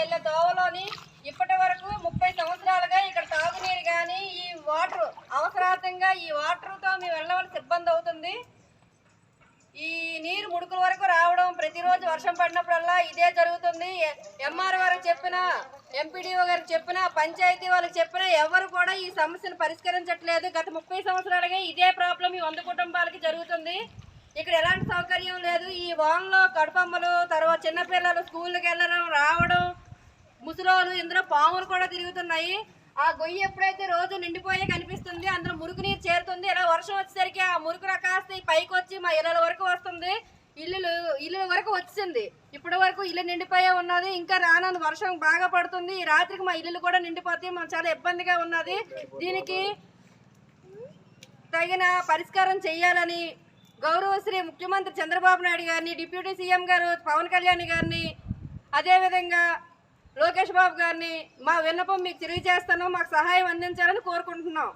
వెళ్ళే దోవలోని ఇప్పటి వరకు ముప్పై సంవత్సరాలుగా ఇక్కడ తాగునీరు కానీ ఈ వాటర్ అవసరార్థంగా ఈ వాటర్తో మేము వెళ్ళవలసి ఇబ్బంది అవుతుంది. ఈ నీరు ముడుకుల వరకు రావడం ప్రతిరోజు వర్షం పడినప్పుడల్లా ఇదే జరుగుతుంది. ఎంఆర్ గారికి చెప్పిన ఎంపీడీఓ గారికి చెప్పిన పంచాయతీ వాళ్ళకి చెప్పినా ఎవరు కూడా ఈ సమస్యను పరిష్కరించట్లేదు. గత ముప్పై సంవత్సరాలుగా ఇదే ప్రాబ్లం ఈ వంద కుటుంబాలకి జరుగుతుంది. ఇక్కడ ఎలాంటి సౌకర్యం లేదు. ఈ వాన్లో కడుపమ్మలు తర్వాత చిన్నపిల్లలు స్కూల్కి వెళ్ళడం రావడం ముసలోళ్ళు ఇందులో పాములు కూడా తిరుగుతున్నాయి. ఆ గొయ్యి ఎప్పుడైతే రోజు నిండిపోయే కనిపిస్తుంది అందులో మురుకు నీరు చేరుతుంది. ఇలా వర్షం వచ్చేసరికి ఆ మురుకు రకాస్త పైకి వచ్చి మా ఇళ్ళ వరకు వస్తుంది. ఇల్లులు ఇల్లు వరకు వచ్చింది. ఇప్పటి వరకు ఇల్లు నిండిపోయే ఉన్నది. ఇంకా రానున్న వర్షం బాగా పడుతుంది. ఈ రాత్రికి మా ఇల్లు కూడా నిండిపోతాయి. మాకు చాలా ఇబ్బందిగా ఉన్నది. దీనికి తగిన పరిష్కారం చేయాలని గౌరవశ్రీ ముఖ్యమంత్రి చంద్రబాబు నాయుడు గారిని డిప్యూటీ సీఎం గారు పవన్ కళ్యాణ్ గారిని అదేవిధంగా లోకేష్ బాబు గారిని మా విన్నపం మీకు తెలియజేస్తాను. మాకు సహాయం అందించాలని కోరుకుంటున్నాం.